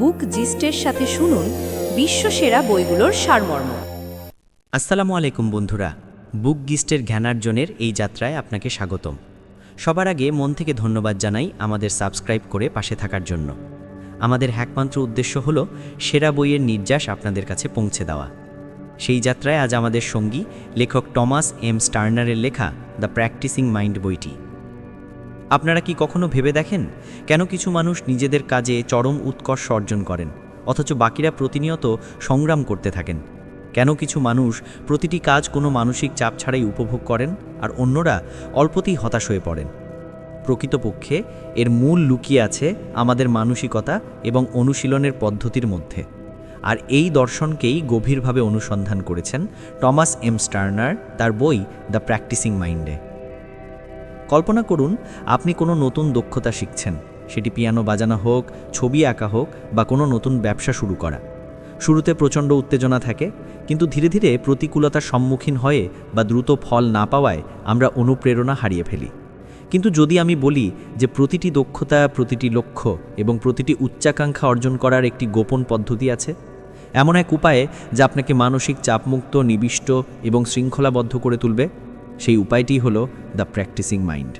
বুক জিস্টের সাথে শুনুন বিশ্বসেরা বইগুলোর সারমর্ম। আসসালামু আলাইকুম বন্ধুরা, বুক গিস্টের জ্ঞানার্জনের এই যাত্রায় আপনাকে স্বাগতম। সবার আগে মন থেকে ধন্যবাদ জানাই আমাদের সাবস্ক্রাইব করে পাশে থাকার জন্য। আমাদের একমাত্র উদ্দেশ্য হলো সেরা বইয়ের নির্যাস আপনাদের কাছে পৌঁছে দেওয়া। সেই যাত্রায় আজ আমাদের সঙ্গী লেখক টমাস এম স্টার্নারের লেখা দ্য প্র্যাকটিসিং মাইন্ড বইটি। আপনারা কি কখনো ভেবে দেখেন? কেন কিছু মানুষ নিজেদের কাজে চরম উৎকর্ষ অর্জন করেন? অথচ বাকিরা প্রতিনিয়ত সংগ্রাম করতে থাকেন। কেন কিছু মানুষ প্রতিটি কাজ কোনো মানসিক চাপ ছাড়াই উপভোগ করেন আর অন্যরা অল্পতেই হতাশ হয়ে পড়েন? প্রকৃতপক্ষে এর মূল লুকিয়ে আছে আমাদের মানসিকতা এবং অনুশীলনের পদ্ধতির মধ্যে। আর এই দর্শনকেই গভীরভাবে অনুসন্ধান করেছেন টমাস এম স্টার্নার তার বই দ্য প্র্যাকটিসিং মাইন্ডে। কল্পনা করুন, আপনি কোনো নতুন দক্ষতা শিখছেন। সেটি পিয়ানো বাজানো হোক, ছবি আঁকা হোক, বা কোনো নতুন ব্যবসা শুরু করা। শুরুতে প্রচণ্ড উত্তেজনা থাকে, কিন্তু ধীরে ধীরে প্রতিকূলতার সম্মুখীন হয়ে বা দ্রুত ফল না পাওয়ায় আমরা অনুপ্রেরণা হারিয়ে ফেলি। কিন্তু যদি আমি বলি যে প্রতিটি দক্ষতা, প্রতিটি লক্ষ্য এবং প্রতিটি উচ্চাকাঙ্ক্ষা অর্জন করার একটি গোপন পদ্ধতি আছে, এমন এক উপায়ে যা আপনাকে মানসিক চাপমুক্ত, নিবিষ্ট এবং শৃঙ্খলাবদ্ধ করে তুলবে। সেই উপায়টি হল দ্য প্র্যাকটিসিং মাইন্ড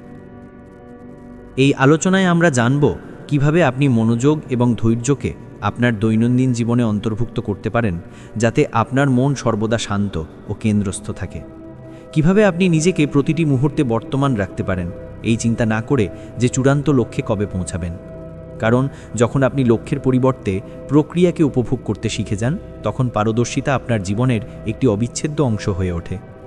এই আলোচনায় আমরা জানব কীভাবে আপনি মনোযোগ এবং ধৈর্যকে আপনার দৈনন্দিন জীবনে অন্তর্ভুক্ত করতে পারেন, যাতে আপনার মন সর্বদা শান্ত ও কেন্দ্রস্থ থাকে। কীভাবে আপনি নিজেকে প্রতিটি মুহূর্তে বর্তমান রাখতে পারেন, এই চিন্তা না করে যে চূড়ান্ত লক্ষ্যে কবে পৌঁছাবেন। কারণ, যখন আপনি লক্ষ্যের পরিবর্তে প্রক্রিয়াকে উপভোগ করতে শিখে যান, তখন পারদর্শিতা আপনার জীবনের একটি অবিচ্ছেদ্য অংশ হয়ে ওঠে।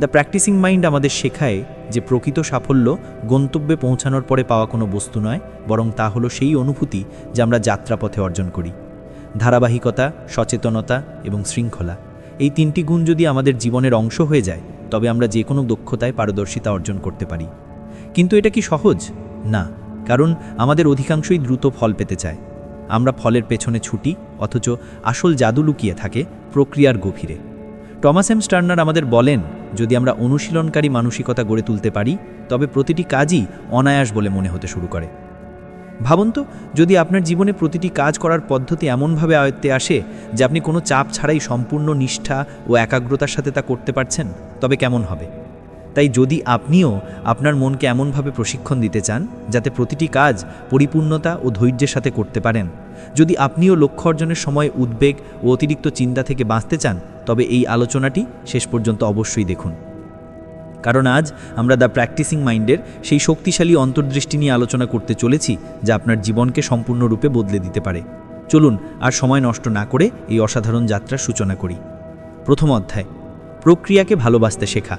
দ্য প্র্যাকটিসিং মাইন্ড আমাদের শেখায় যে প্রকৃত সাফল্য গন্তব্যে পৌঁছানোর পরে পাওয়া কোনো বস্তু নয়, বরং তা হলো সেই অনুভূতি যা আমরা যাত্রাপথে অর্জন করি। ধারাবাহিকতা, সচেতনতা এবং শৃঙ্খলা। এই তিনটি গুণ যদি আমাদের জীবনের অংশ হয়ে যায়, তবে আমরা যে কোনো দক্ষতায় পারদর্শিতা অর্জন করতে পারি। কিন্তু এটা কি সহজ? না, কারণ আমাদের অধিকাংশই দ্রুত ফল পেতে চায়। আমরা ফলের পেছনে ছুটি, অথচ আসল জাদু লুকিয়ে থাকে প্রক্রিয়ার গভীরে। টমাস এম স্টার্নার আমাদের বলেন, যদি আমরা অনুশীলনকারী মানসিকতা গড়ে তুলতে পারি, তবে প্রতিটি কাজই অনায়াস বলে মনে হতে শুরু করে। ভাবুন তো, যদি আপনার জীবনে প্রতিটি কাজ করার পদ্ধতি এমনভাবে আয়ত্তে আসে যে আপনি কোনো চাপ ছাড়াই সম্পূর্ণ নিষ্ঠা ও একাগ্রতার সাথে তা করতে পারছেন, তবে কেমন হবে? তাই যদি আপনিও আপনার মনকে এমনভাবে প্রশিক্ষণ দিতে চান, যাতে প্রতিটি কাজ পরিপূর্ণতা ও ধৈর্যের সাথে করতে পারেন। যদি আপনিও লক্ষ্য অর্জনের সময় উদ্বেগ ও অতিরিক্ত চিন্তা থেকে বাঁচতে চান তবে এই আলোচনাটি শেষ পর্যন্ত অবশ্যই দেখুন। কারণ আজ আমরা দ্য প্র্যাকটিসিং মাইন্ডের সেই শক্তিশালী অন্তর্দৃষ্টি নিয়ে আলোচনা করতে চলেছি, যা আপনার জীবনকে সম্পূর্ণরূপে বদলে দিতে পারে। চলুন আর সময় নষ্ট না করে এই অসাধারণ যাত্রার সূচনা করি। প্রথম অধ্যায়, প্রক্রিয়াকে ভালোবাসতে শেখা।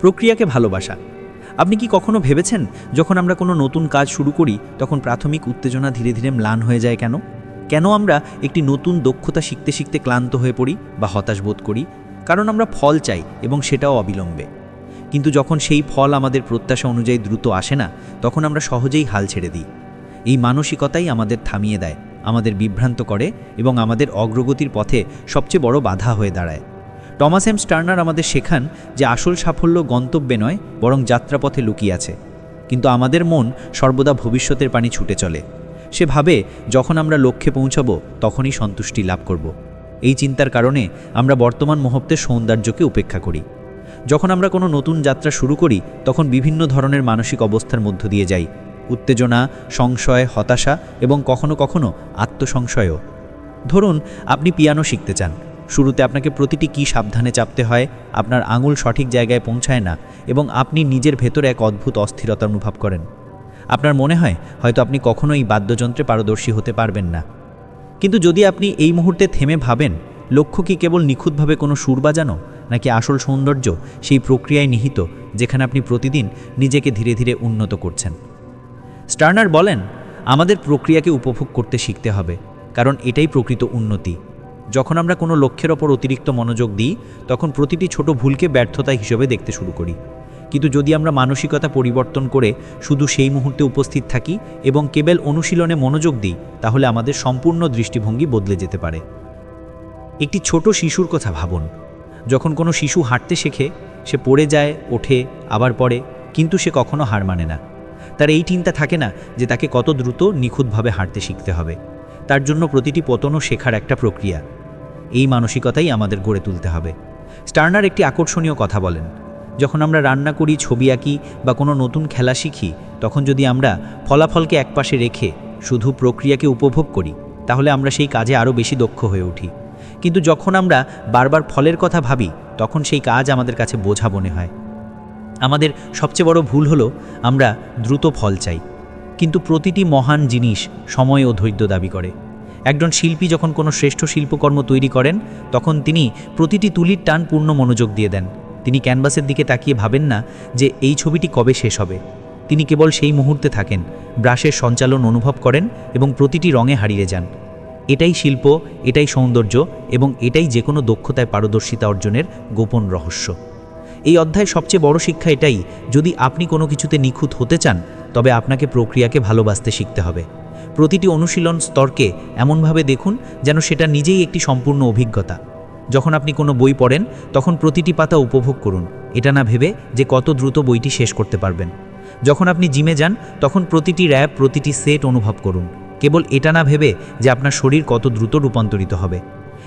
প্রক্রিয়াকে ভালোবাসা। আপনি কি কখনো ভেবেছেন, যখন আমরা কোনো নতুন কাজ শুরু করি, তখন প্রাথমিক উত্তেজনা ধীরে ধীরে ম্লান হয়ে যায় কেন? কেন আমরা একটি নতুন দক্ষতা শিখতে শিখতে ক্লান্ত হয়ে পড়ি বা হতাশ বোধ করি? কারণ আমরা ফল চাই এবং সেটাও অবিলম্বে। কিন্তু যখন সেই ফল আমাদের প্রত্যাশা অনুযায়ী দ্রুত আসে না, তখন আমরা সহজেই হাল ছেড়ে দিই। এই মানসিকতাই আমাদের থামিয়ে দেয়, আমাদের বিভ্রান্ত করে এবং আমাদের অগ্রগতির পথে সবচেয়ে বড় বাধা হয়ে দাঁড়ায়। টমাস এম স্টার্নার আমাদের শেখান যে আসল সাফল্য গন্তব্যে নয়, বরং যাত্রাপথে লুকিয়ে আছে। কিন্তু আমাদের মন সর্বদা ভবিষ্যতের পানি ছুটে চলে। সে ভাবে যখন আমরা লক্ষ্যে পৌঁছাব, তখনই সন্তুষ্টি লাভ করব। এই চিন্তার কারণে আমরা বর্তমান মুহূর্তের সৌন্দর্যকে উপেক্ষা করি। যখন আমরা কোনো নতুন যাত্রা শুরু করি, তখন বিভিন্ন ধরনের মানসিক অবস্থার মধ্য দিয়ে যাই। উত্তেজনা, সংশয়, হতাশা এবং কখনো কখনো আত্মসংশয়ও। ধরুন, আপনি পিয়ানো শিখতে চান। শুরুতে আপনাকে প্রতিটি কী সাবধানে চাপতে হয়, আপনার আঙুল সঠিক জায়গায় পৌঁছায় না এবং আপনি নিজের ভেতরে এক অদ্ভুত অস্থিরতা অনুভব করেন। আপনার মনে হয় হয়তো আপনি কখনোই বাদ্যযন্ত্রে পারদর্শী হতে পারবেন না। কিন্তু যদি আপনি এই মুহূর্তে থেমে ভাবেন, লক্ষ্য কি কেবল নিখুঁতভাবে কোনো সুর বাজানো, নাকি আসল সৌন্দর্য সেই প্রক্রিয়ায় নিহিত, যেখানে আপনি প্রতিদিন নিজেকে ধীরে ধীরে উন্নত করছেন? স্টার্নার বলেন, আমাদের প্রক্রিয়াকে উপভোগ করতে শিখতে হবে, কারণ এটাই প্রকৃত উন্নতি। যখন আমরা কোনো লক্ষ্যের ওপর অতিরিক্ত মনোযোগ দিই, তখন প্রতিটি ছোট ভুলকে ব্যর্থতা হিসেবে দেখতে শুরু করি। কিন্তু যদি আমরা মানসিকতা পরিবর্তন করে শুধু সেই মুহূর্তে উপস্থিত থাকি এবং কেবল অনুশীলনে মনোযোগ দিই, তাহলে আমাদের সম্পূর্ণ দৃষ্টিভঙ্গি বদলে যেতে পারে। একটি ছোট শিশুর কথা ভাবুন। যখন কোনো শিশু হাঁটতে শেখে, সে পড়ে যায়, ওঠে, আবার পড়ে, কিন্তু সে কখনো হার মানে না। তার এই চিন্তা থাকে না যে তাকে কত দ্রুত নিখুঁতভাবে হাঁটতে শিখতে হবে। তার জন্য প্রতিটি পতনও শেখার একটা প্রক্রিয়া। এই মানসিকতাই আমাদের গড়ে তুলতে হবে। স্টার্নার একটি আকর্ষণীয় কথা বলেন। যখন আমরা রান্না করি, ছবি আঁকি বা কোনো নতুন খেলা শিখি, তখন যদি আমরা ফলাফলকে একপাশে রেখে শুধু প্রক্রিয়াকে উপভোগ করি, তাহলে আমরা সেই কাজে আরও বেশি দক্ষ হয়ে উঠি। কিন্তু যখন আমরা বারবার ফলের কথা ভাবি, তখন সেই কাজ আমাদের কাছে বোঝা মনে হয়। আমাদের সবচেয়ে বড় ভুল হলো, আমরা দ্রুত ফল চাই। কিন্তু প্রতিটি মহান জিনিস সময় ও ধৈর্য দাবি করে। একজন শিল্পী যখন কোনো শ্রেষ্ঠ শিল্পকর্ম তৈরি করেন, তখন তিনি প্রতিটি তুলির টান পূর্ণ মনোযোগ দিয়ে দেন। তিনি ক্যানভাসের দিকে তাকিয়ে ভাবেন না যে এই ছবিটি কবে শেষ হবে। তিনি কেবল সেই মুহূর্তে থাকেন, ব্রাশের সঞ্চালন অনুভব করেন এবং প্রতিটি রঙে হারিয়ে যান। এটাই শিল্প, এটাই সৌন্দর্য এবং এটাই যে কোনো দক্ষতায় পারদর্শিতা অর্জনের গোপন রহস্য। এই অধ্যায়ের সবচেয়ে বড় শিক্ষা এটাই, যদি আপনি কোনো কিছুতে নিখুঁত হতে চান, তবে আপনাকে প্রক্রিয়াকে ভালোবাসতে শিখতে হবে। প্রতিটি অনুশীলন স্তরকে এমনভাবে দেখুন যেন সেটা নিজেই একটি সম্পূর্ণ অভিজ্ঞতা। যখন আপনি কোনো বই পড়েন, তখন প্রতিটি পাতা উপভোগ করুন। এটা না ভেবে যে কত দ্রুত বইটি শেষ করতে পারবেন। যখন আপনি জিমে যান, তখন প্রতিটি র্যাপ প্রতিটি সেট অনুভব করুন। কেবল এটা না ভেবে যে আপনার শরীর কত দ্রুত রূপান্তরিত হবে।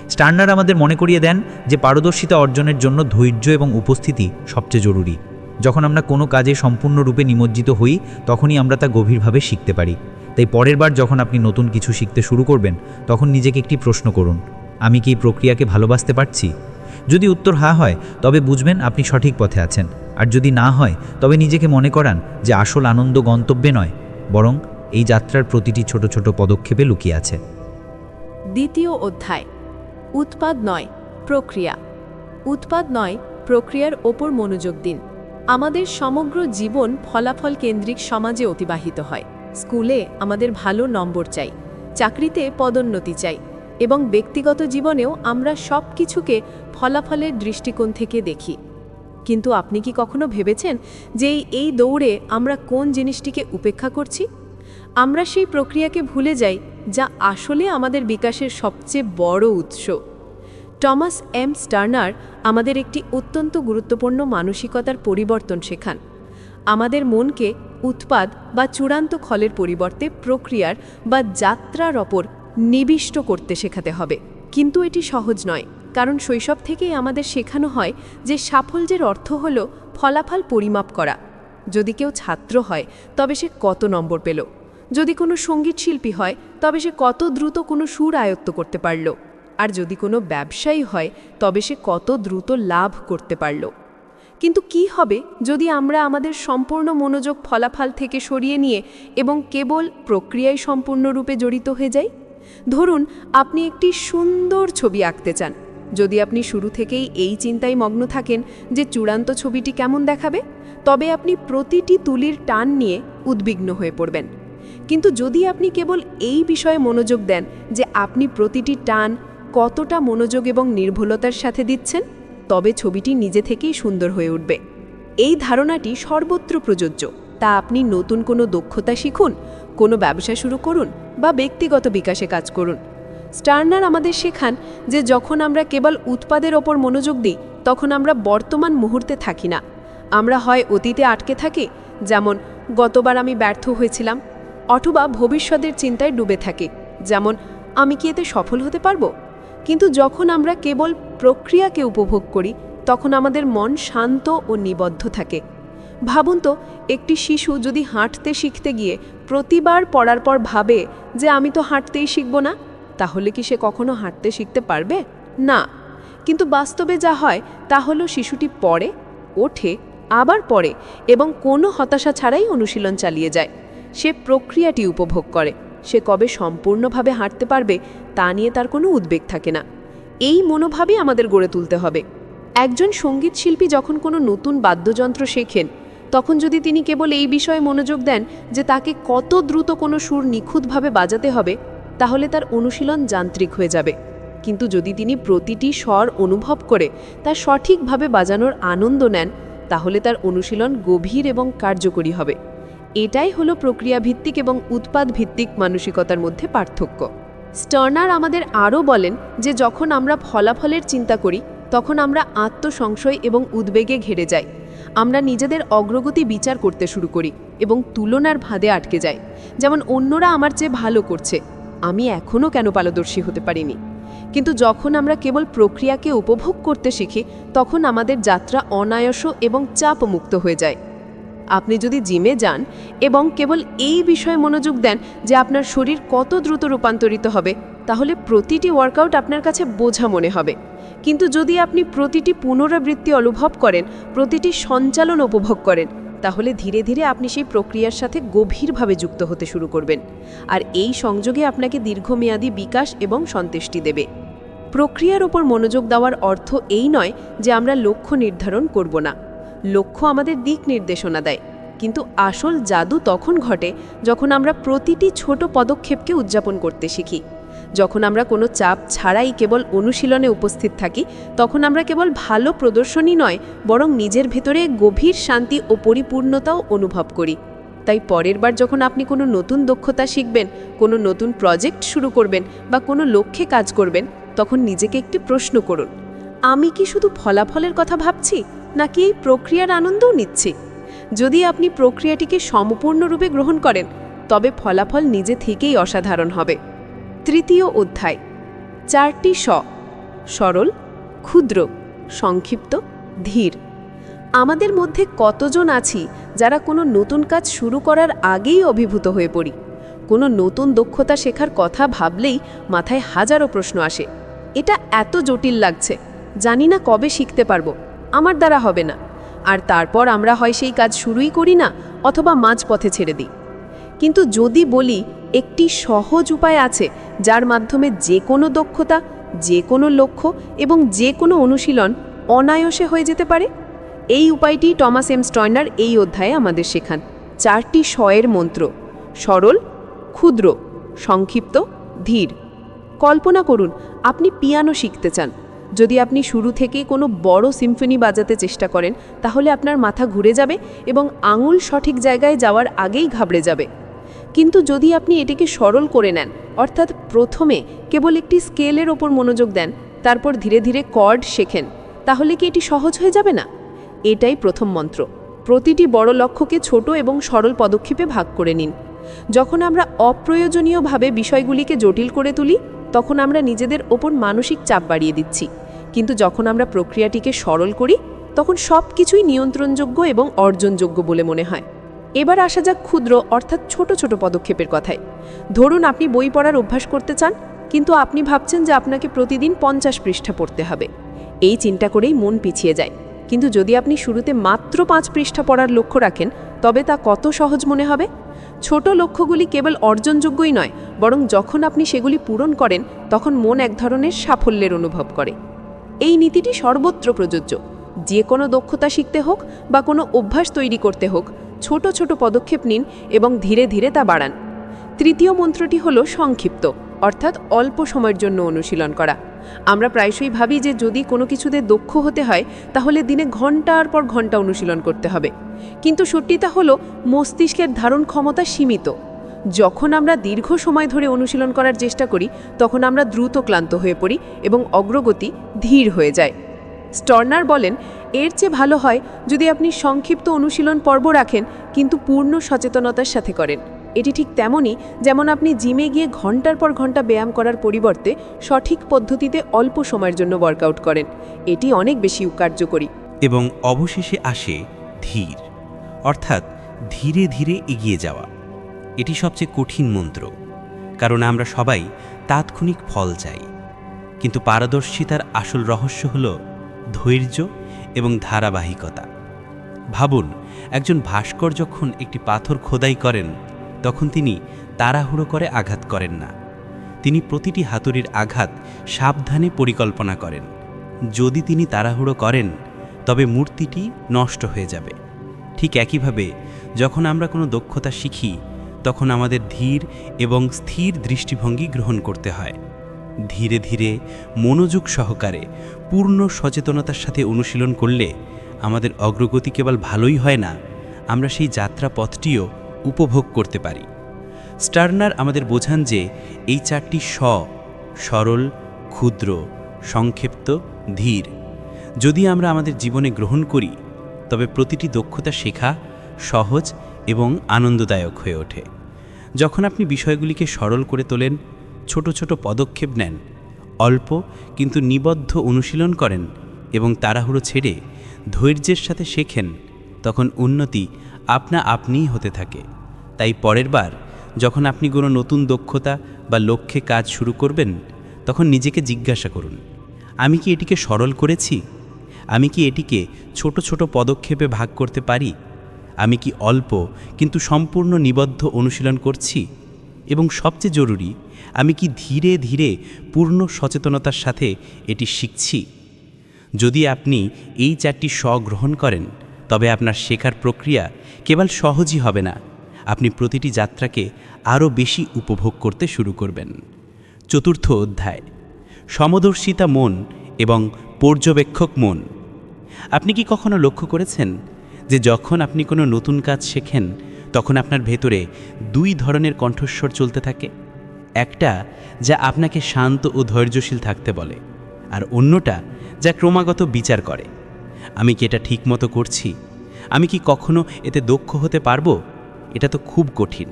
স্টার্নার আমাদের মনে করিয়ে দেন যে পারদর্শিতা অর্জনের জন্য ধৈর্য এবং উপস্থিতি সবচেয়ে জরুরি। যখন আমরা কোনো কাজে সম্পূর্ণরূপে নিমজ্জিত হই, তখনই আমরা তা গভীরভাবে শিখতে পারি। তাই পরের বার যখন আপনি নতুন কিছু শিখতে শুরু করবেন, তখন নিজেকে একটি প্রশ্ন করুন। আমি কি এই প্রক্রিয়াকে ভালোবাসতে পারছি? যদি উত্তর হা হয়, তবে বুঝবেন আপনি সঠিক পথে আছেন। আর যদি না হয়, তবে নিজেকে মনে করান যে আসল আনন্দ গন্তব্যে নয়, বরং এই যাত্রার প্রতিটি ছোট ছোট পদক্ষেপে লুকিয়ে আছে। দ্বিতীয় অধ্যায়, উৎপাদ নয়, প্রক্রিয়া। উৎপাদ নয়, প্রক্রিয়ার ওপর মনোযোগ দিন। আমাদের সমগ্র জীবন ফলাফল কেন্দ্রিক সমাজে অতিবাহিত হয়। স্কুলে আমাদের ভালো নম্বর চাই, চাকরিতে পদোন্নতি চাই এবং ব্যক্তিগত জীবনেও আমরা সব কিছুকে ফলাফলের দৃষ্টিকোণ থেকে দেখি। কিন্তু আপনি কি কখনো ভেবেছেন যে এই- দৌড়ে আমরা কোন জিনিসটিকে উপেক্ষা করছি? আমরা সেই প্রক্রিয়াকে ভুলে যাই যা আসলে আমাদের বিকাশের সবচেয়ে বড় উৎস। টমাস এম স্টার্নার আমাদের একটি অত্যন্ত গুরুত্বপূর্ণ মানসিকতার পরিবর্তন শেখান। আমাদের মনকে উৎপাদ বা চূড়ান্ত খলের পরিবর্তে প্রক্রিয়ার বা যাত্রার ওপর নিবিষ্ট করতে শেখাতে হবে। কিন্তু এটি সহজ নয়, কারণ শৈশব থেকেই আমাদের শেখানো হয় যে সাফল্যের অর্থ হল ফলাফল পরিমাপ করা। যদি কেউ ছাত্র হয়, তবে সে কত নম্বর পেল? যদি কোনো সংগীত শিল্পী হয়, তবে সে কত দ্রুত কোনো সুর আয়ত্ত করতে পারল? আর যদি কোনো ব্যবসায়ী হয়, তবে সে কত দ্রুত লাভ করতে পারল? কিন্তু কি হবে যদি আমরা আমাদের সম্পূর্ণ মনোযোগ ফলাফল থেকে সরিয়ে নিয়ে এবং কেবল প্রক্রিয়ায় সম্পূর্ণরূপে জড়িত হয়ে যাই? ধরুন, আপনি একটি সুন্দর ছবি আঁকতে চান। যদি আপনি শুরু থেকেই এই চিন্তায় মগ্ন থাকেন যে চূড়ান্ত ছবিটি কেমন দেখাবে, তবে আপনি প্রতিটি তুলির টান নিয়ে উদ্বিগ্ন হয়ে পড়বেন। কিন্তু যদি আপনি কেবল এই বিষয়ে মনোযোগ দেন যে আপনি প্রতিটি টান কতটা মনোযোগ এবং নির্ভুলতার সাথে দিচ্ছেন, তবে ছবিটি নিজে থেকেই সুন্দর হয়ে উঠবে। এই ধারণাটি সর্বত্র প্রযোজ্য। তা আপনি নতুন কোনো দক্ষতা শিখুন, কোনো ব্যবসা শুরু করুন বা ব্যক্তিগত বিকাশে কাজ করুন। স্টার্নার আমাদের শেখান যে যখন আমরা কেবল উৎপাদের ওপর মনোযোগ দিই, তখন আমরা বর্তমান মুহূর্তে থাকি না। আমরা হয় অতীতে আটকে থাকি, যেমন, গতবার আমি ব্যর্থ হয়েছিলাম অথবা ভবিষ্যতের চিন্তায় ডুবে থাকি, যেমন, আমি কি এতে সফল হতে পারব? কিন্তু যখন আমরা কেবল প্রক্রিয়াকে উপভোগ করি, তখন আমাদের মন শান্ত ও নিবদ্ধ থাকে। ভাবুন তো, একটি শিশু যদি হাঁটতে শিখতে গিয়ে প্রতিবার পড়ার পর ভাবে যে আমি তো হাঁটতেই শিখব না, তাহলে কি সে কখনো হাঁটতে শিখতে পারবে? না। কিন্তু বাস্তবে যা হয়, তা হলো শিশুটি পড়ে, ওঠে, আবার পড়ে এবং কোনো হতাশা ছাড়াই অনুশীলন চালিয়ে যায়। সে প্রক্রিয়াটি উপভোগ করে। সে কবে সম্পূর্ণভাবে হাঁটতে পারবে, তা নিয়ে তার কোনো উদ্বেগ থাকে না। এই মনোভাবই আমাদের গড়ে তুলতে হবে। একজন সংগীত শিল্পী যখন কোনো নতুন বাদ্যযন্ত্র শেখেন তখন যদি তিনি কেবল এই বিষয়ে মনোযোগ দেন যে তাকে কত দ্রুত কোনো সুর নিখুঁতভাবে বাজাতে হবে, তাহলে তার অনুশীলন যান্ত্রিক হয়ে যাবে। কিন্তু যদি তিনি প্রতিটি স্বর অনুভব করে, তা সঠিকভাবে বাজানোর আনন্দ নেন, তাহলে তার অনুশীলন গভীর এবং কার্যকরী হবে। এটাই হলো প্রক্রিয়া ভিত্তিক এবং উৎপাদ ভিত্তিক মানসিকতার মধ্যে পার্থক্য। স্টার্নার আমাদের আরও বলেন যে যখন আমরা ফলাফলের চিন্তা করি, তখন আমরা আত্মসংশয় এবং উদ্বেগে ঘেরে যাই। আমরা নিজেদের অগ্রগতি বিচার করতে শুরু করি এবং তুলনার ভাঁদে আটকে যাই। যেমন অন্যরা আমার চেয়ে ভালো করছে, আমি এখনও কেন পারদর্শী হতে পারিনি? কিন্তু যখন আমরা কেবল প্রক্রিয়াকে উপভোগ করতে শিখি, তখন আমাদের যাত্রা অনায়াস এবং চাপমুক্ত হয়ে যায়। আপনি যদি জিমে যান এবং কেবল এই বিষয়ে মনোযোগ দেন যে আপনার শরীর কত দ্রুত রূপান্তরিত হবে, তাহলে প্রতিটি ওয়ার্কআউট আপনার কাছে বোঝা মনে হবে। কিন্তু যদি আপনি প্রতিটি পুনরাবৃত্তি অনুভব করেন, প্রতিটি সঞ্চালন উপভোগ করেন, তাহলে ধীরে ধীরে আপনি সেই প্রক্রিয়ার সাথে গভীরভাবে যুক্ত হতে শুরু করবেন। আর এই সংযোগে আপনাকে দীর্ঘমেয়াদী বিকাশ এবং সন্তুষ্টি দেবে। প্রক্রিয়ার ওপর মনোযোগ দেওয়ার অর্থ এই নয় যে আমরা লক্ষ্য নির্ধারণ করব না। লক্ষ্য আমাদের দিক নির্দেশনা দেয়। কিন্তু আসল জাদু তখন ঘটে যখন আমরা প্রতিটি ছোট পদক্ষেপকে উদযাপন করতে শিখি। যখন আমরা কোনো চাপ ছাড়াই কেবল অনুশীলনে উপস্থিত থাকি, তখন আমরা কেবল ভালো প্রদর্শনী নয়, বরং নিজের ভেতরে গভীর শান্তি ও পরিপূর্ণতাও অনুভব করি। তাই পরের বার যখন আপনি কোনো নতুন দক্ষতা শিখবেন, কোনো নতুন প্রজেক্ট শুরু করবেন বা কোনো লক্ষ্যে কাজ করবেন, তখন নিজেকে একটি প্রশ্ন করুন, আমি কি শুধু ফলাফলের কথা ভাবছি, নাকি এই প্রক্রিয়ার আনন্দও নিচ্ছি? যদি আপনি প্রক্রিয়াটিকে সম্পূর্ণরূপে গ্রহণ করেন, তবে ফলাফল নিজে থেকেই অসাধারণ হবে। তৃতীয় অধ্যায়, চারটি স, সরল, ক্ষুদ্র, সংক্ষিপ্ত, ধীর। আমাদের মধ্যে কতজন আছি যারা কোনো নতুন কাজ শুরু করার আগেই অভিভূত হয়ে পড়ি? কোনো নতুন দক্ষতা শেখার কথা ভাবলেই মাথায় হাজারো প্রশ্ন আসে। এটা এত জটিল লাগছে, জানি না কবে শিখতে পারব, আমার দ্বারা হবে না। আর তারপর আমরা হয় সেই কাজ শুরুই করি না, অথবা মাঝপথে ছেড়ে দিই। কিন্তু যদি বলি একটি সহজ উপায় আছে যার মাধ্যমে যে কোনো দক্ষতা, যে কোনো লক্ষ্য এবং যে কোনো অনুশীলন অনায়াসে হয়ে যেতে পারে। এই উপায়টি টমাস এম স্টয়নার এই অধ্যায়ে আমাদের শেখান। চারটি শয়ের মন্ত্র, সরল, ক্ষুদ্র, সংক্ষিপ্ত, ধীর। কল্পনা করুন, আপনি পিয়ানো শিখতে চান। যদি আপনি শুরু থেকেই কোনো বড় সিম্ফনি বাজাতে চেষ্টা করেন, তাহলে আপনার মাথা ঘুরে যাবে এবং আঙুল সঠিক জায়গায় যাওয়ার আগেই ঘাবড়ে যাবে। কিন্তু যদি আপনি এটিকে সরল করে নেন, অর্থাৎ প্রথমে কেবল একটি স্কেলের ওপর মনোযোগ দেন, তারপর ধীরে ধীরে কর্ড শেখেন, তাহলে কি এটি সহজ হয়ে যাবে না? এটাই প্রথম মন্ত্র। প্রতিটি বড় লক্ষ্যকে ছোট এবং সরল পদক্ষেপে ভাগ করে নিন। যখন আমরা অপ্রয়োজনীয়ভাবে বিষয়গুলিকে জটিল করে তুলি, তখন আমরা নিজেদের ওপর মানসিক চাপ বাড়িয়ে দিচ্ছি। কিন্তু যখন আমরা প্রক্রিয়াটিকে সরল করি, তখন সব কিছুই নিয়ন্ত্রণযোগ্য এবং অর্জনযোগ্য বলে মনে হয়। এবার আসা যাক ক্ষুদ্র অর্থাৎ ছোট ছোট পদক্ষেপের কথায়। ধরুন আপনি বই পড়ার অভ্যাস করতে চান, কিন্তু আপনি ভাবছেন যে আপনাকে প্রতিদিন পঞ্চাশ পৃষ্ঠা পড়তে হবে। এই চিন্তা করেই মন পিছিয়ে যায়। কিন্তু যদি আপনি শুরুতে মাত্র পাঁচ পৃষ্ঠা পড়ার লক্ষ্য রাখেন, তবে তা কত সহজ মনে হবে? ছোট লক্ষ্যগুলি কেবল অর্জনযোগ্যই নয়, বরং যখন আপনি সেগুলি পূরণ করেন, তখন মন এক ধরনের সাফল্যের অনুভব করে। এই নীতিটি সর্বত্র প্রযোজ্য। যে কোনো দক্ষতা শিখতে হোক বা কোনো অভ্যাস তৈরি করতে হোক ছোট ছোট পদক্ষেপ নিন এবং ধীরে ধীরে তা বাড়ান। তৃতীয় মন্ত্রটি হল সংক্ষিপ্ত, অর্থাৎ অল্প সময়ের জন্য অনুশীলন করা। আমরা প্রায়শই ভাবি যে যদি কোনো কিছুতে দক্ষ হতে হয়, তাহলে দিনে ঘণ্টার পর ঘণ্টা অনুশীলন করতে হবে। কিন্তু সত্যিটা হলো, মস্তিষ্কের ধারণ ক্ষমতা সীমিত। যখন আমরা দীর্ঘ সময় ধরে অনুশীলন করার চেষ্টা করি, তখন আমরা দ্রুত ক্লান্ত হয়ে পড়ি এবং অগ্রগতি ধীর হয়ে যায়। স্টর্নার বলেন, এর চেয়ে ভালো হয় যদি আপনি সংক্ষিপ্ত অনুশীলন পর্ব রাখেন, কিন্তু পূর্ণ সচেতনতার সাথে করেন। এটি ঠিক তেমনই যেমন আপনি জিমে গিয়ে ঘণ্টার পর ঘণ্টা ব্যায়াম করার পরিবর্তে সঠিক পদ্ধতিতে অল্প সময়ের জন্য ওয়ার্কআউট করেন। এটি অনেক বেশি কার্যকরী। এবং অবশেষে আসে ধীর, অর্থাৎ ধীরে ধীরে এগিয়ে যাওয়া। এটি সবচেয়ে কঠিন মন্ত্র, কারণ আমরা সবাই তাৎক্ষণিক ফল চাই। কিন্তু পারদর্শিতার আসল রহস্য হল ধৈর্য এবং ধারাবাহিকতা। ভাবুন, একজন ভাস্কর যখন একটি পাথর খোদাই করেন, তখন তিনি তাড়াহুড়ো করে আঘাত করেন না। তিনি প্রতিটি হাতুড়ির আঘাত সাবধানে পরিকল্পনা করেন। যদি তিনি তাড়াহুড়ো করেন, তবে মূর্তিটি নষ্ট হয়ে যাবে। ঠিক একইভাবে, যখন আমরা কোনো দক্ষতা শিখি, তখন আমাদের ধীর এবং স্থির দৃষ্টিভঙ্গি গ্রহণ করতে হয়। ধীরে ধীরে মনোযোগ সহকারে, পূর্ণ সচেতনতার সাথে অনুশীলন করলে আমাদের অগ্রগতি কেবল ভালোই হয় না, আমরা সেই যাত্রা পথটিও উপভোগ করতে পারি। স্টার্নার আমাদের বোঝান যে এই চারটি স সরল, ক্ষুদ্র, সংক্ষিপ্ত, ধীর। যদি আমরা আমাদের জীবনে গ্রহণ করি, তবে প্রতিটি দক্ষতা শেখা সহজ এবং আনন্দদায়ক হয়ে ওঠে। যখন আপনি বিষয়গুলিকে সরল করে তোলেন ছোট ছোট পদক্ষেপ নেন। অল্প কিন্তু নিবদ্ধ অনুশীলন করেন এবং তাড়াহুড়ো ছেড়ে ধৈর্যের সাথে শেখেন, তখন উন্নতি আপনা আপনিই হতে থাকে। তাই পরের বার যখন আপনি কোনো নতুন দক্ষতা বা লক্ষ্যে কাজ শুরু করবেন, তখন নিজেকে জিজ্ঞাসা করুন, আমি কি এটিকে সরল করেছি? আমি কি এটিকে ছোট ছোট পদক্ষেপে ভাগ করতে পারি? আমি কি অল্প কিন্তু সম্পূর্ণ নিবদ্ধ অনুশীলন করছি? এবং সবচেয়ে জরুরি আমি কি ধীরে ধীরে পূর্ণ সচেতনতার সাথে এটি শিখছি? যদি আপনি এই চারটি স গ্রহণ করেন, তবে আপনার শেখার প্রক্রিয়া কেবল সহজই হবে না। আপনি প্রতিটি যাত্রাকে আরও বেশি উপভোগ করতে শুরু করবেন। চতুর্থ অধ্যায়, সমদর্শিতা মন এবং পর্যবেক্ষক মন। আপনি কি কখনো লক্ষ্য করেছেন যে যখন আপনি কোনো নতুন কাজ শেখেন, তখন আপনার ভেতরে দুই ধরনের কণ্ঠস্বর চলতে থাকে? একটা যা আপনাকে শান্ত ও ধৈর্যশীল থাকতে বলে, আর অন্যটা যা ক্রমাগত বিচার করে। আমি কি এটা ঠিকমতো করছি? আমি কি কখনো এতে দক্ষ হতে পারব? এটা তো খুব কঠিন।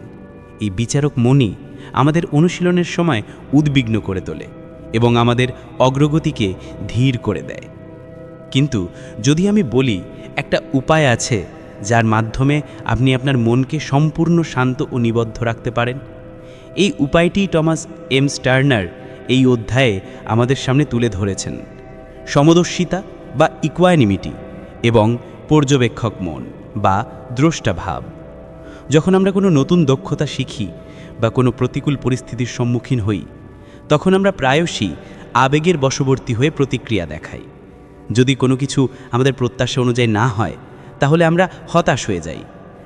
এই বিচারক মনই আমাদের অনুশীলনের সময় উদ্বিগ্ন করে তোলে এবং আমাদের অগ্রগতিকে ধীর করে দেয়। কিন্তু যদি আমি বলি, একটা উপায় আছে যার মাধ্যমে আপনি আপনার মনকে সম্পূর্ণ শান্ত ও নিবদ্ধ রাখতে পারেন এই উপায়টি টমাস এম স্টার্নার এই অধ্যায়ে আমাদের সামনে তুলে ধরেছেন। সমদর্শিতা বা ইকুয়ানিমিটি এবং পর্যবেক্ষক মন বা দ্রষ্টা ভাব যখন আমরা কোনো নতুন দক্ষতা শিখি বা কোনো প্রতিকূল পরিস্থিতির সম্মুখীন হই, তখন আমরা প্রায়শই আবেগের বশবর্তী হয়ে প্রতিক্রিয়া দেখাই। যদি কোনো কিছু আমাদের প্রত্যাশা অনুযায়ী না হয়, তাহলে আমরা হতাশ হয়ে যাই।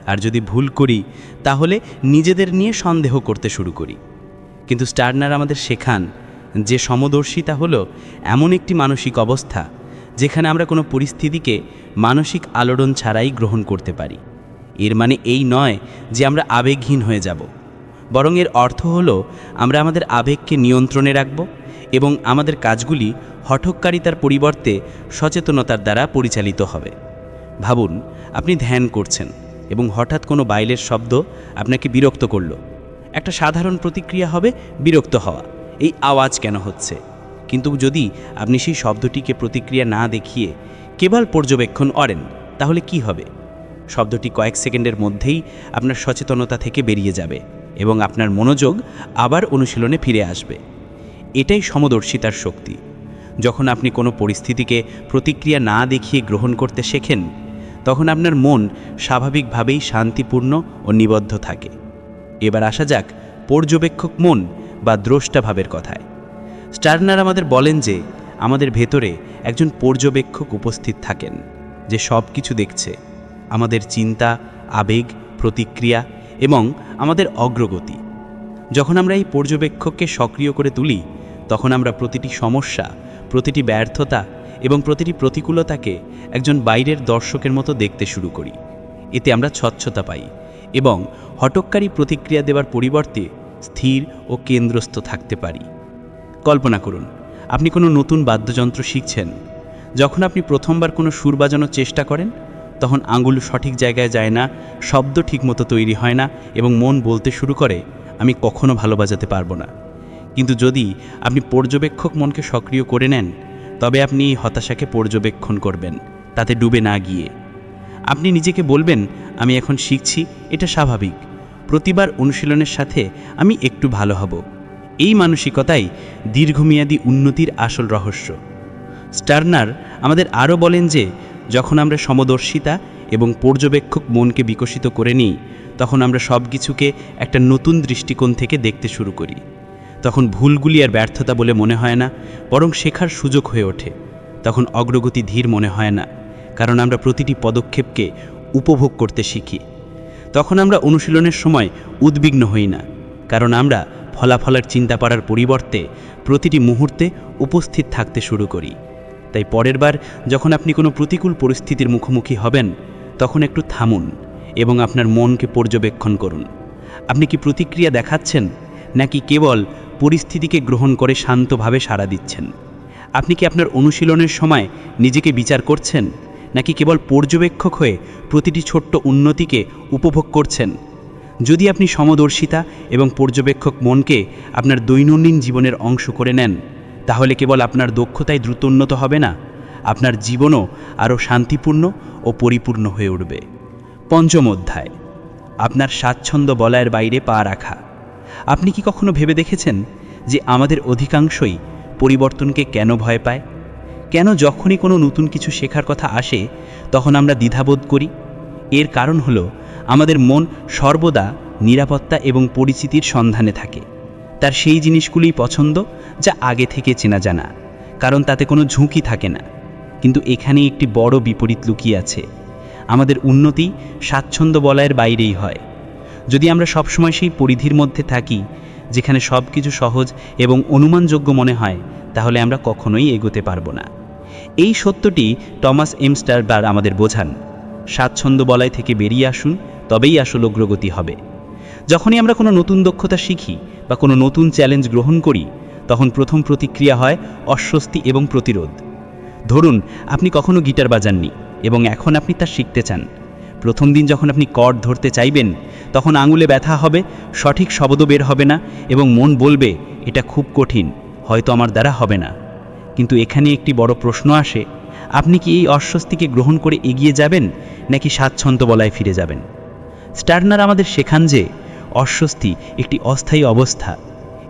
আর যদি ভুল করি, তাহলে নিজেদের নিয়ে সন্দেহ করতে শুরু করি। কিন্তু স্টার্নার আমাদের শেখান যে সমদর্শিতা হলো এমন একটি মানসিক অবস্থা, যেখানে আমরা কোনো পরিস্থিতিকে মানসিক আলোড়ন ছাড়াই গ্রহণ করতে পারি। এর মানে এই নয় যে আমরা আবেগহীন হয়ে যাব, বরং এর অর্থ হলো আমরা আমাদের আবেগকে নিয়ন্ত্রণে রাখব এবং আমাদের কাজগুলি হঠকারিতার পরিবর্তে সচেতনতার দ্বারা পরিচালিত হবে। ভাবুন, আপনি ধ্যান করছেন। এবং হঠাৎ কোনো বাইলের শব্দ আপনাকে বিরক্ত করল। একটা সাধারণ প্রতিক্রিয়া হবে বিরক্ত হওয়া। এই আওয়াজ কেন হচ্ছে? কিন্তু যদি আপনি সেই শব্দটিকে প্রতিক্রিয়া না দেখিয়ে কেবল পর্যবেক্ষণ করেন, তাহলে কি হবে? শব্দটি কয়েক সেকেন্ডের মধ্যেই আপনার সচেতনতা থেকে বেরিয়ে যাবে এবং আপনার মনোযোগ আবার অনুশীলনে ফিরে আসবে। এটাই সমদর্শিতার শক্তি। যখন আপনি কোনো পরিস্থিতিকে প্রতিক্রিয়া না দেখিয়ে গ্রহণ করতে শেখেন তখন আপনার মন স্বাভাবিকভাবেই শান্তিপূর্ণ ও নিবদ্ধ থাকে। এবার আসা যাক পর্যবেক্ষক মন বা দ্রষ্টা ভাবের কথায়। স্টার্নার আমাদের বলেন যে, আমাদের ভেতরে একজন পর্যবেক্ষক উপস্থিত থাকেন, যে সব কিছু দেখছে, আমাদের চিন্তা, আবেগ, প্রতিক্রিয়া এবং আমাদের অগ্রগতি। যখন আমরা এই পর্যবেক্ষককে সক্রিয় করে তুলি, তখন আমরা প্রতিটি সমস্যা, প্রতিটি ব্যর্থতা এবং প্রতিটি প্রতিকূলতাকে একজন বাইরের দর্শকের মতো দেখতে শুরু করি। এতে আমরা স্বচ্ছতা পাই এবং হটকারী প্রতিক্রিয়া দেওয়ার পরিবর্তে স্থির ও কেন্দ্রস্থ থাকতে পারি। কল্পনা করুন, আপনি কোনো নতুন বাদ্যযন্ত্র শিখছেন। যখন আপনি প্রথমবার কোনো সুর বাজানোর চেষ্টা করেন, তখন আঙুল সঠিক জায়গায় যায় না, শব্দ ঠিকমতো তৈরি হয় না এবং মন বলতে শুরু করে, আমি কখনো ভালো বাজাতে পারব না। কিন্তু যদি আপনি পর্যবেক্ষক মনকে সক্রিয় করে নেন তবে আপনি হতাশাকে পর্যবেক্ষণ করবেন, তাতে ডুবে না গিয়ে। আপনি নিজেকে বলবেন, আমি এখন শিখছি, এটা স্বাভাবিক। প্রতিবার অনুশীলনের সাথে আমি একটু ভালো হব। এই মানসিকতাই দীর্ঘমেয়াদী উন্নতির আসল রহস্য। স্টার্নার আমাদের আরও বলেন যে, যখন আমরা সমদর্শিতা এবং পর্যবেক্ষক মনকে বিকশিত করে নিই, তখন আমরা সব কিছুকে একটা নতুন দৃষ্টিকোণ থেকে দেখতে শুরু করি। তখন ভুলগুলি আর ব্যর্থতা বলে মনে হয় না, বরং শেখার সুযোগ হয়ে ওঠে। তখন অগ্রগতি ধীর মনে হয় না, কারণ আমরা প্রতিটি পদক্ষেপকে উপভোগ করতে শিখি। তখন আমরা অনুশীলনের সময় উদ্বিগ্ন হই না, কারণ আমরা ফলাফলের চিন্তা করার পরিবর্তে প্রতিটি মুহূর্তে উপস্থিত থাকতে শুরু করি। তাই পরের বার যখন আপনি কোনো প্রতিকূল পরিস্থিতির মুখোমুখি হবেন, তখন একটু থামুন এবং আপনার মনকে পর্যবেক্ষণ করুন। আপনি কি প্রতিক্রিয়া দেখাচ্ছেন, নাকি কেবল পরিস্থিতিকে গ্রহণ করে শান্তভাবে সাড়া দিচ্ছেন। আপনি কি আপনার অনুশীলনের সময় নিজেকে বিচার করছেন? নাকি কেবল পর্যবেক্ষক হয়ে প্রতিটি ছোট্ট উন্নতিকে উপভোগ করছেন? যদি আপনি সমদর্শিতা এবং পর্যবেক্ষক মনকে আপনার দৈনন্দিন জীবনের অংশ করে নেন, তাহলে কেবল আপনার দক্ষতায় দ্রুত উন্নত হবে না? আপনার জীবনও আরও শান্তিপূর্ণ ও পরিপূর্ণ হয়ে উঠবে। পঞ্চম অধ্যায়। আপনার স্বাচ্ছন্দ্য বলয়ের বাইরে পা রাখা। আপনি কি কখনো ভেবে দেখেছেন যে আমাদের অধিকাংশই পরিবর্তনকে কেন ভয় পায়? কেন যখনই কোনো নতুন কিছু শেখার কথা আসে, তখন আমরা দ্বিধাবোধ করি? এর কারণ হলো আমাদের মন সর্বদা নিরাপত্তা এবং পরিচিতির সন্ধানে থাকে। তার সেই জিনিসগুলোই পছন্দ যা আগে থেকে চেনা জানা, কারণ তাতে কোনো ঝুঁকি থাকে না। কিন্তু এখানে একটি বড় বিপরীত লুকিয়ে আছে। আমাদের উন্নতি স্বাচ্ছন্দ্য বলয়ের বাইরেই হয়। যদি আমরা সবসময় সেই পরিধির মধ্যে থাকি, যেখানে সব কিছু সহজ এবং অনুমানযোগ্য মনে হয়, তাহলে আমরা কখনোই এগোতে পারব না। এই সত্যটি টমাস এম স্টারবার আমাদের বোঝান। স্বাচ্ছন্দ্য বলয় থেকে বেরিয়ে আসুন, তবেই আসল অগ্রগতি হবে। যখনই আমরা কোনো নতুন দক্ষতা শিখি বা কোনো নতুন চ্যালেঞ্জ গ্রহণ করি, তখন প্রথম প্রতিক্রিয়া হয় অস্বস্তি এবং প্রতিরোধ। ধরুন, আপনি কখনো গিটার বাজাননি এবং এখন আপনি তা শিখতে চান। প্রথম দিন যখন আপনি কর্ড ধরতে চাইবেন, তখন আঙুলে ব্যথা হবে, সঠিক শব্দ বের হবে না এবং মন বলবে, এটা খুব কঠিন, হয়তো আমার দ্বারা হবে না। কিন্তু এখানে একটি বড় প্রশ্ন আসে, আপনি কি এই অস্বস্তিকে গ্রহণ করে এগিয়ে যাবেন, নাকি স্বাচ্ছন্দ্য বলায় ফিরে যাবেন? স্টার্নার আমাদের শেখান যে, অস্বস্তি একটি অস্থায়ী অবস্থা।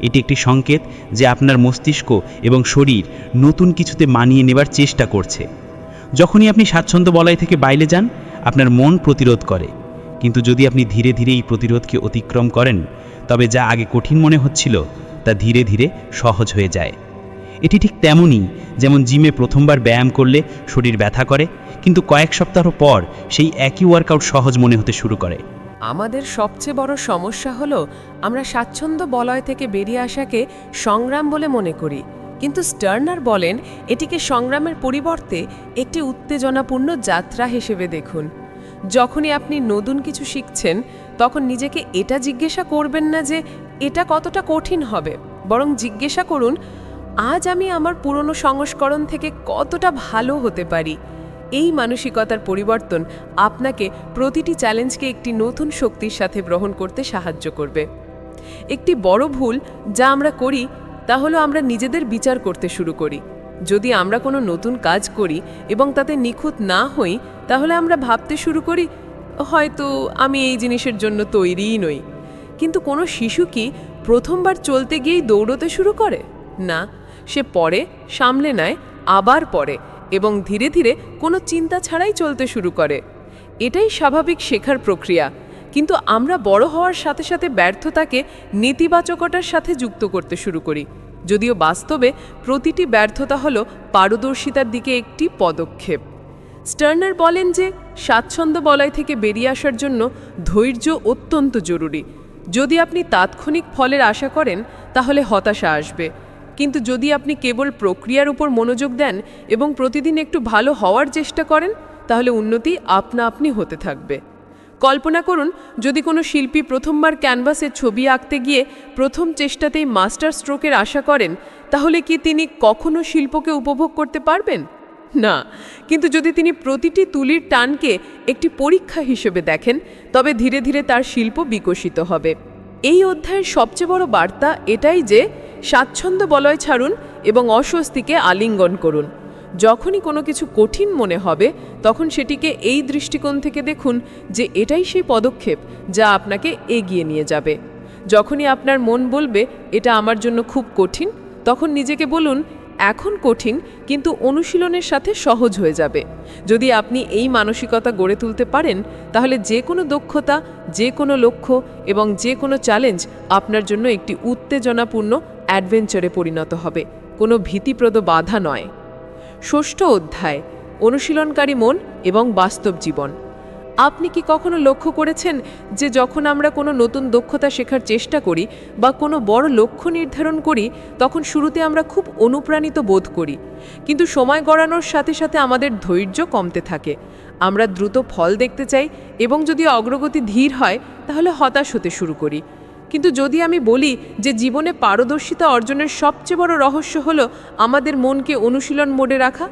এটি একটি সংকেত যে আপনার মস্তিষ্ক এবং শরীর নতুন কিছুতে মানিয়ে নেবার চেষ্টা করছে। যখনই আপনি স্বাচ্ছন্দ্য বলয় থেকে বাইরে যান আপনার মন প্রতিরোধ করে। কিন্তু যদি আপনি ধীরে ধীরে এই প্রতিরোধকে অতিক্রম করেন, তবে যা আগে কঠিন মনে হচ্ছিল, তা ধীরে ধীরে সহজ হয়ে যায়। এটি ঠিক তেমনই যেমন জিমে প্রথমবার ব্যায়াম করলে শরীর ব্যথা করে, কিন্তু কয়েক সপ্তাহ পর সেই একই ওয়ার্কআউট সহজ মনে হতে শুরু করে। আমাদের সবচেয়ে বড় সমস্যা হলো, আমরা স্বাচ্ছন্দ্য বলয় থেকে বেরিয়ে আসাকে সংগ্রাম বলে মনে করি। কিন্তু স্টার্নার বলেন, এটিকে সংগ্রামের পরিবর্তে একটি উত্তেজনাপূর্ণ যাত্রা হিসেবে দেখুন। যখনই আপনি নতুন কিছু শিখছেন, তখন নিজেকে এটা জিজ্ঞাসা করবেন না যে এটা কতটা কঠিন হবে। বরং জিজ্ঞাসা করুন, আজ আমি আমার পুরনো সংস্করণ থেকে কতটা ভালো হতে পারি? এই মানসিকতার পরিবর্তন আপনাকে প্রতিটি চ্যালেঞ্জকে একটি নতুন শক্তির সাথে গ্রহণ করতে সাহায্য করবে। একটি বড় ভুল যা আমরা করি তা হলো আমরা নিজেদের বিচার করতে শুরু করি। যদি আমরা কোনো নতুন কাজ করি এবং তাতে নিখুঁত না হই, তাহলে আমরা ভাবতে শুরু করি, হয়তো আমি এই জিনিসের জন্য তৈরিই নই। কিন্তু কোনো শিশু কি প্রথমবার চলতে গিয়েই দৌড়তে শুরু করে? না, সে পরে, সামলে নেয়, আবার পরে এবং ধীরে ধীরে কোনো চিন্তা ছাড়াই চলতে শুরু করে। এটাই স্বাভাবিক শেখার প্রক্রিয়া। কিন্তু আমরা বড় হওয়ার সাথে সাথে ব্যর্থতাকে নেতিবাচকতার সাথে যুক্ত করতে শুরু করি। যদিও বাস্তবে প্রতিটি ব্যর্থতা হল পারদর্শিতার দিকে একটি পদক্ষেপ। স্টার্নার বলেন যে, স্বাচ্ছন্দ্য বলয় থেকে বেরিয়ে আসার জন্য ধৈর্য অত্যন্ত জরুরি। যদি আপনি তাৎক্ষণিক ফলের আশা করেন, তাহলে হতাশা আসবে। কিন্তু যদি আপনি কেবল প্রক্রিয়ার উপর মনোযোগ দেন এবং প্রতিদিন একটু ভালো হওয়ার চেষ্টা করেন, তাহলে উন্নতি আপনা আপনি হতে থাকবে। কল্পনা করুন, যদি কোনো শিল্পী প্রথমবার ক্যানভাসে ছবি আঁকতে গিয়ে প্রথম চেষ্টাতেই মাস্টার স্ট্রোকের আশা করেন, তাহলে কি তিনি কখনো শিল্পকে উপভোগ করতে পারবেন? না, কিন্তু যদি তিনি প্রতিটি তুলির টানকে একটি পরীক্ষা হিসেবে দেখেন, তবে ধীরে ধীরে তার শিল্প বিকশিত হবে। এই অধ্যায়ের সবচেয়ে বড় বার্তা এটাই যে, স্বাচ্ছন্দ্য বলয় ছাড়ুন এবং অস্বস্তিকে আলিঙ্গন করুন। যখনই কোনো কিছু কঠিন মনে হবে, তখন সেটিকে এই দৃষ্টিকোণ থেকে দেখুন যে এটাই সেই পদক্ষেপ যা আপনাকে এগিয়ে নিয়ে যাবে। যখনই আপনার মন বলবে, এটা আমার জন্য খুব কঠিন, তখন নিজেকে বলুন, এখন কঠিন, কিন্তু অনুশীলনের সাথে সহজ হয়ে যাবে। যদি আপনি এই মানসিকতা গড়ে তুলতে পারেন, তাহলে যে কোনো দক্ষতা, যে কোনো লক্ষ্য এবং যে কোনো চ্যালেঞ্জ আপনার জন্য একটি উত্তেজনাপূর্ণ অ্যাডভেঞ্চারে পরিণত হবে। কোনো ভীতিপ্রদ বাধা নয়। ষষ্ঠ অধ্যায়, অনুশীলনকারী মন এবং বাস্তব জীবন। আপনি কি কখনো লক্ষ্য করেছেন যে যখন আমরা কোনো নতুন দক্ষতা শেখার চেষ্টা করি বা কোনো বড় লক্ষ্য নির্ধারণ করি, তখন শুরুতে আমরা খুব অনুপ্রাণিত বোধ করি। কিন্তু সময় গড়ানোর সাথে সাথে আমাদের ধৈর্য কমতে থাকে। আমরা দ্রুত ফল দেখতে চাই এবং যদি অগ্রগতি ধীর হয়, তাহলে হতাশ হতে শুরু করি। কিন্তু যদি আমি বলি যে জীবনে পারদর্শিতা অর্জনের সবচেয়ে বড় রহস্য হলো আমাদের মনকে অনুশীলন মোডে রাখা,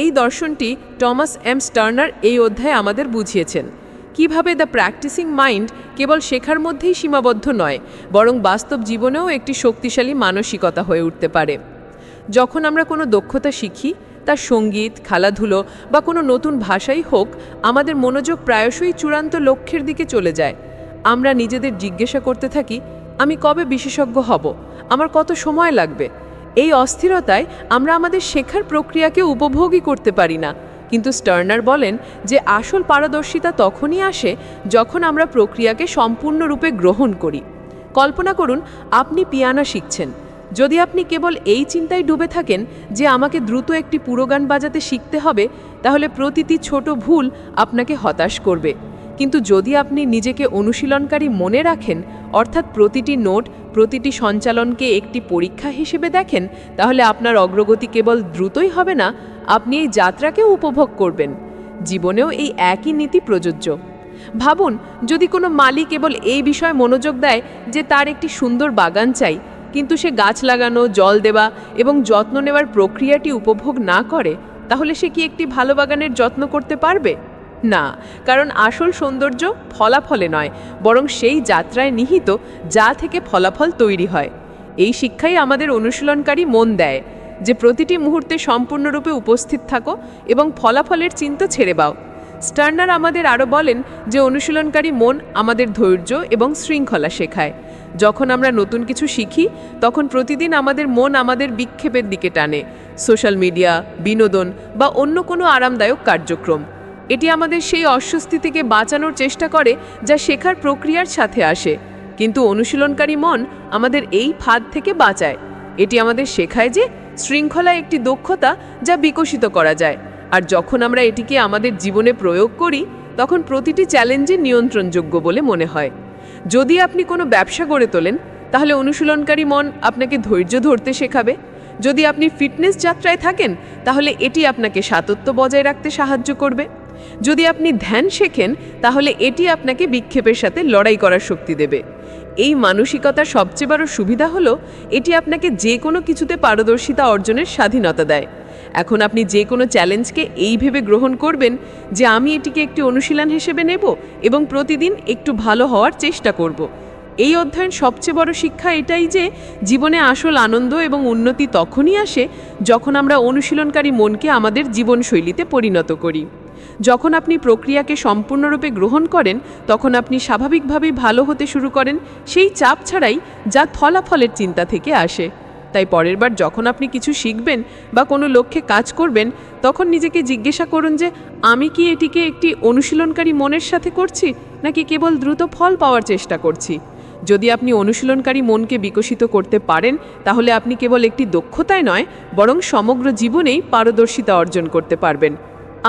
এই দর্শনটি টমাস এম স্টার্নার এই অধ্যায়ে আমাদের বুঝিয়েছেন। কীভাবে দ্য প্র্যাকটিসিং মাইন্ড কেবল শেখার মধ্যেই সীমাবদ্ধ নয়, বরং বাস্তব জীবনেও একটি শক্তিশালী মানসিকতা হয়ে উঠতে পারে। যখন আমরা কোনো দক্ষতা শিখি, তা সংগীত, খেলাধুলো বা কোনো নতুন ভাষাই হোক, আমাদের মনোযোগ প্রায়শই চূড়ান্ত লক্ষ্যের দিকে চলে যায়। আমরা নিজেদের জিজ্ঞাসা করতে থাকি, আমি কবে বিশেষজ্ঞ হব? আমার কত সময় লাগবে? এই অস্থিরতায় আমরা আমাদের শেখার প্রক্রিয়াকে উপভোগই করতে পারি না। কিন্তু স্টার্নার বলেন যে, আসল পারদর্শিতা তখনই আসে যখন আমরা প্রক্রিয়াকে সম্পূর্ণরূপে গ্রহণ করি। কল্পনা করুন, আপনি পিয়ানো শিখছেন। যদি আপনি কেবল এই চিন্তায় ডুবে থাকেন যে, আমাকে দ্রুত একটি পুরো গান বাজাতে শিখতে হবে, তাহলে প্রতিটি ছোট ভুল আপনাকে হতাশ করবে। কিন্তু যদি আপনি নিজেকে অনুশীলনকারী মনে রাখেন, অর্থাৎ প্রতিটি নোট, প্রতিটি সঞ্চালনকে একটি পরীক্ষা হিসেবে দেখেন, তাহলে আপনার অগ্রগতি কেবল দ্রুতই হবে না, আপনি এই যাত্রাকেও উপভোগ করবেন। জীবনেও এই একই নীতি প্রযোজ্য। ভাবুন, যদি কোনো মালি কেবল এই বিষয়ে মনোযোগ দেয় যে তার একটি সুন্দর বাগান চাই, কিন্তু সে গাছ লাগানো, জল দেওয়া এবং যত্ন নেওয়ার প্রক্রিয়াটি উপভোগ না করে, তাহলে সে কি একটি ভালো বাগানের যত্ন করতে পারবে? না, কারণ আসল সৌন্দর্য ফলাফলে নয়, বরং সেই যাত্রায় নিহিত যা থেকে ফলাফল তৈরি হয়। এই শিক্ষাই আমাদের অনুশীলনকারী মন দেয়, যে প্রতিটি মুহূর্তে সম্পূর্ণরূপে উপস্থিত থাকো এবং ফলাফলের চিন্তা ছেড়ে দাও স্টার্নার আমাদের আরও বলেন যে অনুশীলনকারী মন আমাদের ধৈর্য এবং শৃঙ্খলা শেখায়। যখন আমরা নতুন কিছু শিখি, তখন প্রতিদিন আমাদের মন আমাদের বিক্ষেপের দিকে টানে। সোশ্যাল মিডিয়া, বিনোদন বা অন্য কোনো আরামদায়ক কার্যক্রম। এটি আমাদের সেই অস্বস্তি থেকে বাঁচানোর চেষ্টা করে যা শেখার প্রক্রিয়ার সাথে আসে। কিন্তু অনুশীলনকারী মন আমাদের এই ফাঁদ থেকে বাঁচায়। এটি আমাদের শেখায় যে শৃঙ্খলা একটি দক্ষতা যা বিকশিত করা যায়। আর যখন আমরা এটিকে আমাদের জীবনে প্রয়োগ করি, তখন প্রতিটি চ্যালেঞ্জে নিয়ন্ত্রণযোগ্য বলে মনে হয়। যদি আপনি কোনো ব্যবসা গড়ে তোলেন, তাহলে অনুশীলনকারী মন আপনাকে ধৈর্য ধরতে শেখাবে। যদি আপনি ফিটনেস যাত্রায় থাকেন, তাহলে এটি আপনাকে সাতত্য বজায় রাখতে সাহায্য করবে। যদি আপনি ধ্যান শেখেন, তাহলে এটি আপনাকে বিক্ষেপের সাথে লড়াই করার শক্তি দেবে। এই মানসিকতার সবচেয়ে বড় সুবিধা হলো, এটি আপনাকে যে কোনো কিছুতে পারদর্শিতা অর্জনের স্বাধীনতা দেয়। এখন আপনি যে কোনো চ্যালেঞ্জকে এই ভেবে গ্রহণ করবেন যে আমি এটিকে একটি অনুশীলন হিসেবে নেব এবং প্রতিদিন একটু ভালো হওয়ার চেষ্টা করব। এই অধ্যয়ন সবচেয়ে বড় শিক্ষা এটাই যে, জীবনে আসল আনন্দ এবং উন্নতি তখনই আসে যখন আমরা অনুশীলনকারী মনকে আমাদের জীবনশৈলীতে পরিণত করি। যখন আপনি প্রক্রিয়াকে সম্পূর্ণরূপে গ্রহণ করেন, তখন আপনি স্বাভাবিকভাবেই ভালো হতে শুরু করেন, সেই চাপ ছাড়াই যা ফলাফলের চিন্তা থেকে আসে। তাই পরের বার যখন আপনি কিছু শিখবেন বা কোনো লক্ষ্যে কাজ করবেন, তখন নিজেকে জিজ্ঞাসা করুন যে, আমি কি এটিকে একটি অনুশীলনকারী মনের সাথে করছি, নাকি কেবল দ্রুত ফল পাওয়ার চেষ্টা করছি? যদি আপনি অনুশীলনকারী মনকে বিকশিত করতে পারেন, তাহলে আপনি কেবল একটি দক্ষতায় নয়, বরং সমগ্র জীবনেই পারদর্শিতা অর্জন করতে পারবেন।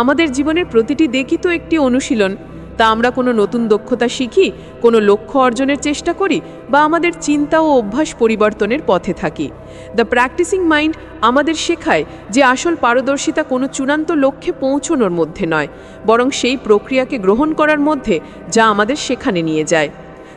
আমাদের জীবনের প্রতিটি দেখি তো একটি অনুশীলন। তা আমরা কোনো নতুন দক্ষতা শিখি, কোনো লক্ষ্য অর্জনের চেষ্টা করি বা আমাদের চিন্তা ও অভ্যাস পরিবর্তনের পথে থাকি। দ্য প্র্যাকটিসিং মাইন্ড আমাদের শেখায় যে আসল পারদর্শিতা কোনো চূড়ান্ত লক্ষ্যে পৌঁছনোর মধ্যে নয়, বরং সেই প্রক্রিয়াকে গ্রহণ করার মধ্যে যা আমাদের সেখানে নিয়ে যায়।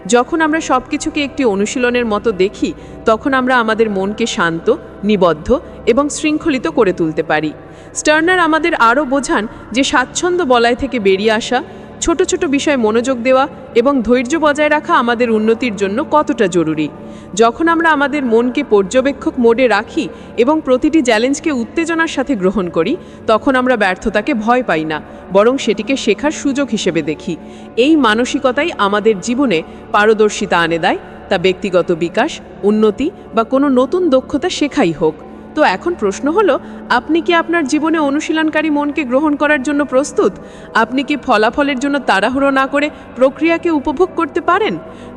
যখন আমরা সব কিছুকে একটি অনুশীলনের মতো দেখি, তখন আমরা আমাদের মনকে শান্ত, নিবদ্ধ এবং শৃঙ্খলিত করে তুলতে পারি। স্টার্নার আমাদের আরও বোঝান যে স্বাচ্ছন্দ্য বলয় থেকে বেরিয়ে আসা, ছোট ছোট বিষয়ে মনোযোগ দেওয়া এবং ধৈর্য বজায় রাখা আমাদের উন্নতির জন্য কতটা জরুরি। যখন আমরা আমাদের মনকে পর্যবেক্ষক মোডে রাখি এবং প্রতিটি চ্যালেঞ্জকে উত্তেজনার সাথে গ্রহণ করি, তখন আমরা ব্যর্থতাকে ভয় পাই না, বরং সেটিকে শেখার সুযোগ হিসেবে দেখি। এই মানসিকতাই আমাদের জীবনে পারদর্শিতা আনে দেয়, তা ব্যক্তিগত বিকাশ, উন্নতি বা কোনো নতুন দক্ষতা শেখাই হোক। তো এখন প্রশ্ন হলো, আপনি কি আপনার জীবনে অনুশীলনকারী মনকে গ্রহণ করার জন্য প্রস্তুত? আপনি কি ফলাফলের জন্য তাড়াহুড়ো না করে প্রক্রিয়াকে উপভোগ করতে পারেন?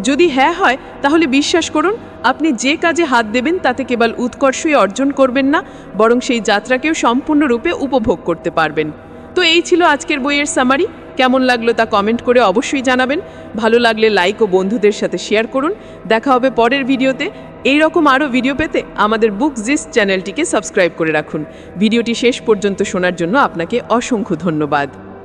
যদি হ্যাঁ হয়, তাহলে বিশ্বাস করুন, আপনি যে কাজে হাত দেবেন তাতে কেবল উৎকর্ষই অর্জন করবেন না, বরং সেই যাত্রাকেও সম্পূর্ণরূপে উপভোগ করতে পারবেন। তো এই ছিল আজকের বইয়ের সামারি কেমন লাগল তা কমেন্ট করে অবশ্যই জানাবেন। ভালো লাগলে লাইক ও বন্ধুদের সাথে শেয়ার করুন। দেখা হবে পরের ভিডিওতে এই রকম আরও ভিডিও পেতে আমাদের বুক জিস চ্যানেলটিকে সাবস্ক্রাইব করে রাখুন। ভিডিওটি শেষ পর্যন্ত শোনার জন্য আপনাকে অসংখ্য ধন্যবাদ।